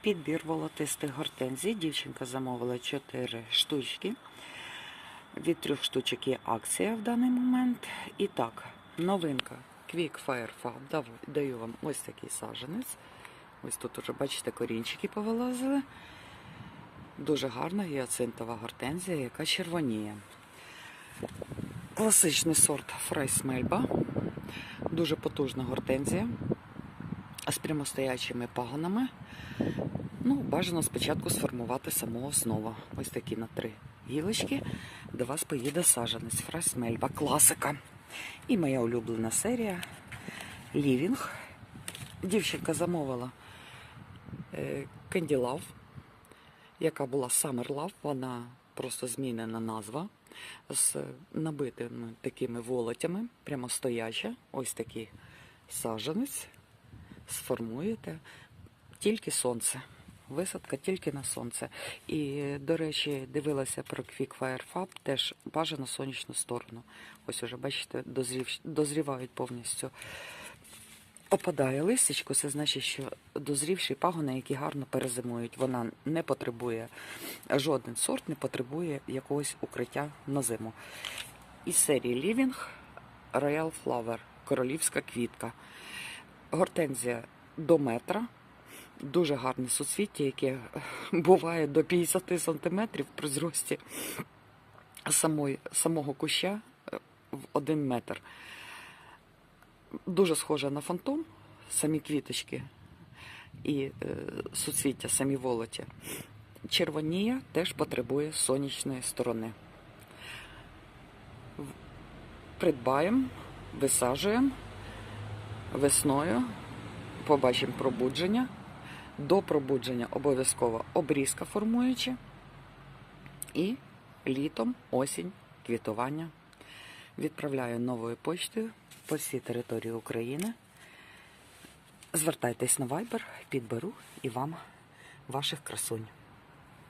Підбір волотистих гортензій. Дівчинка замовила 4 штучки. Від трьох штучок є акція в даний момент. І так, новинка Quick Fire Fab. Даю вам ось такий саженець. Ось тут уже, бачите, корінчики повилазили. Дуже гарна гіацинтова гортензія, яка червоніє. Класичний сорт Фрейс Мельба. Дуже потужна гортензія прямостоячими пагонами. Ну, бажано спочатку сформувати саму основу. Ось такі на три гілочки. До вас поїде сажанець Фрейс Мельба. Класика. І моя улюблена серія Лівінг. Дівчинка замовила Love, яка була Summer Love. Вона просто змінена назва з набитими такими волотями, прямо стояча. Ось такий сажанець. Сформуєте тільки сонце. Висадка тільки на сонце. І, до речі, дивилася про Quick Fire теж бажано сонячну сторону. Ось уже, бачите, дозрів, дозрівають повністю. Опадає листячко, це значить, що дозрівші пагони, які гарно перезимують. Вона не потребує, жоден сорт не потребує якогось укриття на зиму. Із серії Living Royal Flower, королівська квітка. Гортензія до метра. Дуже гарне суцвіття, яке буває до 50 сантиметрів при зрості самої, самого куща е, в один метр. Дуже схожа на фантом, самі квіточки і е, суцвіття, самі волоті. Червонія теж потребує сонячної сторони. Придбаємо, висаджуємо весною, побачимо пробудження. До пробудження обов'язково обрізка формуючи. І літом, осінь, квітування. Відправляю новою почтою по всій території України. Звертайтесь на Viber, підберу і вам ваших красунь.